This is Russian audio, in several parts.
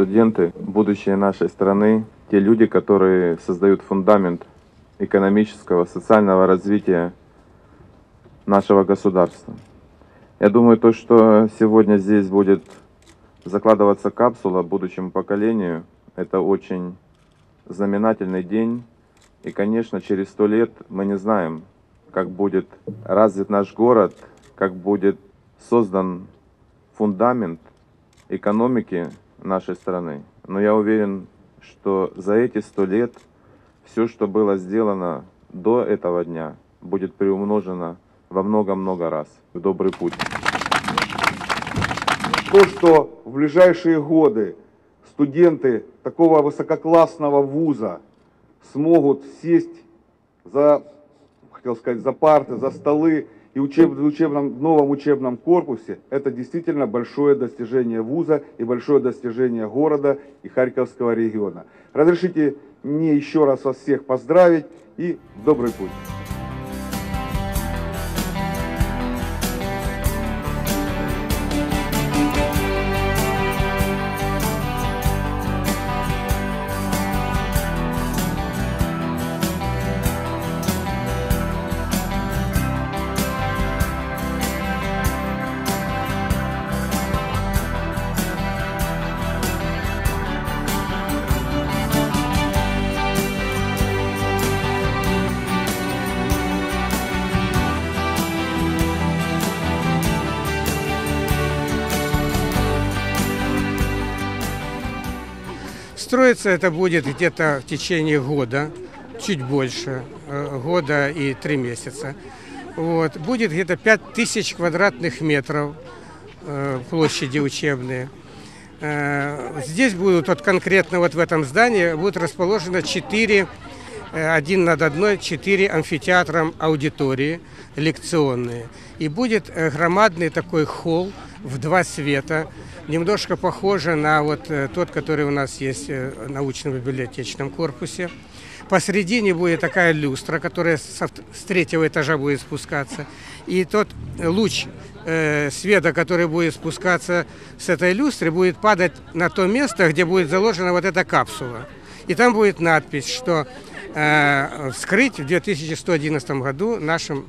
студенты, будущее нашей страны, те люди, которые создают фундамент экономического, социального развития нашего государства. Я думаю, то, что сегодня здесь будет закладываться капсула будущему поколению, это очень знаменательный день. И, конечно, через сто лет мы не знаем, как будет развит наш город, как будет создан фундамент экономики нашей страны. Но я уверен, что за эти сто лет все, что было сделано до этого дня, будет приумножено во много-много раз. В добрый путь. то, что в ближайшие годы студенты такого высококлассного вуза смогут сесть за, хотел сказать, за парты, за столы и учеб, в учебном, в новом учебном корпусе, это действительно большое достижение вуза и большое достижение города и Харьковского региона. Разрешите мне еще раз вас всех поздравить и в добрый путь. Строиться это будет где-то в течение года, чуть больше, э, года и три месяца. Вот. Будет где-то 5000 квадратных метров э, площади учебные. Э, Здесь будут, вот конкретно вот в этом здании, будут расположено 4, один над одной, 4 амфитеатром аудитории лекционные. И будет громадный такой холл в два света, немножко похоже на вот э, тот, который у нас есть э, в научном библиотечном корпусе. Посередине будет такая люстра, которая с третьего этажа будет спускаться. И тот луч э, света, который будет спускаться с этой люстры, будет падать на то место, где будет заложена вот эта капсула. И там будет надпись, что э, вскрыть в 2111 году нашим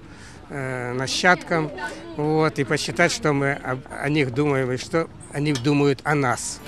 нащадкам вот, и посчитать, что мы о них думаем и что они думают о нас.